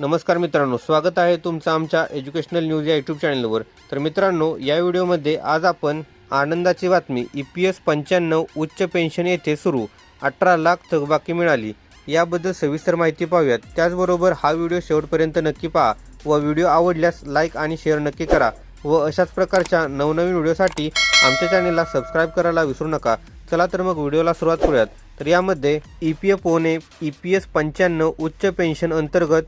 नमस्कार मित्रांनो स्वागत आहे तुमचं आमच्या एज्युकेशनल न्यूज या यूट्यूब चॅनलवर तर मित्रांनो या व्हिडिओमध्ये आज आपण आनंदाची बातमी ई पी एस पंच्याण्णव उच्च पेन्शन येथे सुरू अठरा लाख थकबाकी मिळाली याबद्दल सविस्तर माहिती पाहूयात. त्याचबरोबर हा व्हिडिओ शेवटपर्यंत नक्की पहा व व्हिडिओ आवडल्यास लाईक आणि शेअर नक्की करा व अशाच प्रकारच्या नवनवीन व्हिडिओसाठी आमच्या चॅनेलला सबस्क्राईब करायला विसरू नका. चला तर मग व्हिडिओला सुरुवात करूयात. तर यामध्ये ई पी एफ ओने ई पी एस पंच्याण्णव उच्च पेन्शन अंतर्गत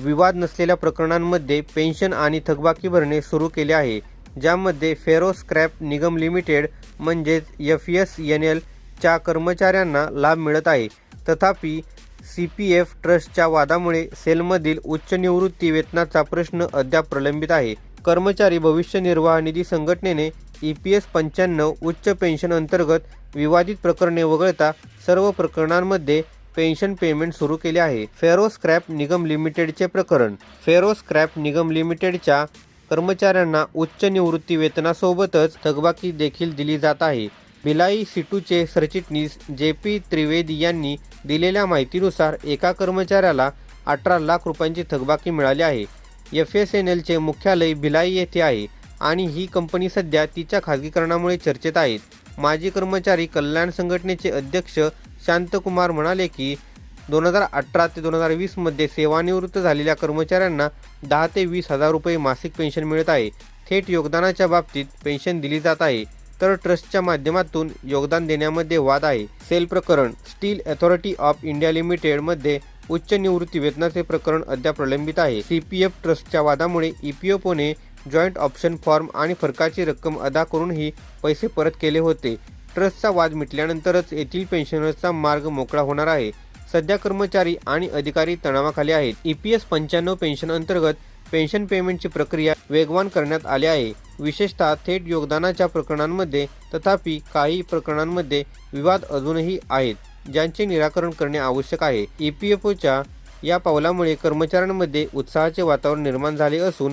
विवाद नसलेल्या प्रकरणांमध्ये पेन्शन आणि थकबाकी भरणे सुरू केले आहे ज्यामध्ये फेरो स्क्रॅप निगम लिमिटेड म्हणजेच एफ एस एन एलच्या कर्मचाऱ्यांना लाभ मिळत आहे. तथापि सी पी एफ ट्रस्टच्या वादामुळे सेलमधील उच्च निवृत्ती वेतनाचा प्रश्न अद्याप प्रलंबित आहे. कर्मचारी भविष्य निर्वाह निधी संघटनेने ई पी एस पंच्याण्णव उच्च पेन्शन अंतर्गत विवादित प्रकरणे वगळता सर्व प्रकरणांमध्ये पेन्शन पेमेंट सुरू केले आहे. फेरो स्क्रॅप निगम लिमिटेडचे प्रकरण. फेरो स्क्रॅप निगम लिमिटेडच्या कर्मचाऱ्यांना उच्च निवृत्ती वेतनासोबतच थकबाकी देखील दिली जात आहे. भिलाई सिटूचे सरचिटणीस जे पी त्रिवेदी यांनी दिलेल्या माहितीनुसार एका कर्मचाऱ्याला अठरा लाख रुपयांची थकबाकी मिळाली आहे. एफ एस एन एलचे मुख्यालय भिलाई येथे आहे आणि ही कंपनी सध्या तिच्या खाजगीकरणामुळे चर्चेत आहेत. माजी कर्मचारी कल्याण संघटनेचे अध्यक्ष शांतकुमार म्हणाले की दोन हजार अठरा ते दोन हजार वीसमध्ये सेवानिवृत्त झालेल्या कर्मचाऱ्यांना दहा ते वीस हजार रुपये मासिक पेन्शन मिळत आहे. थेट योगदानाच्या बाबतीत पेन्शन दिली जात आहे. तर ट्रस्टच्या माध्यमातून योगदान देण्यामध्ये वाद आहे. सेल प्रकरण स्टील अथॉरिटी ऑफ इंडिया लिमिटेडमध्ये उच्च निवृत्ती वेतनाचे प्रकरण अद्याप प्रलंबित आहे. सी पी एफ ट्रस्टच्या वादामुळे ई पी एफ ओने जॉईंट ऑप्शन फॉर्म आणि फरकाची रक्कम अदा करूनही पैसे परत केले होते. ट्रस्टचा वाद मिटल्यानंतरच येथील पेन्शनर्सचा मार्ग मोकळा होणार आहे. सध्या कर्मचारी आणि अधिकारी तणावाखाली आहेत. ई पी एस पंच्याण्णव पेन्शन अंतर्गत पेन्शन पेमेंटची प्रक्रिया वेगवान करण्यात आली आहे. विशेषतः थेट योगदानाच्या प्रकरणांमध्ये तथापि काही प्रकरणांमध्ये विवाद अजूनही आहेत ज्यांचे निराकरण करणे आवश्यक आहे. ई पी एफ ओच्या या पावलामुळे कर्मचाऱ्यांमध्ये उत्साहाचे वातावरण निर्माण झाले असून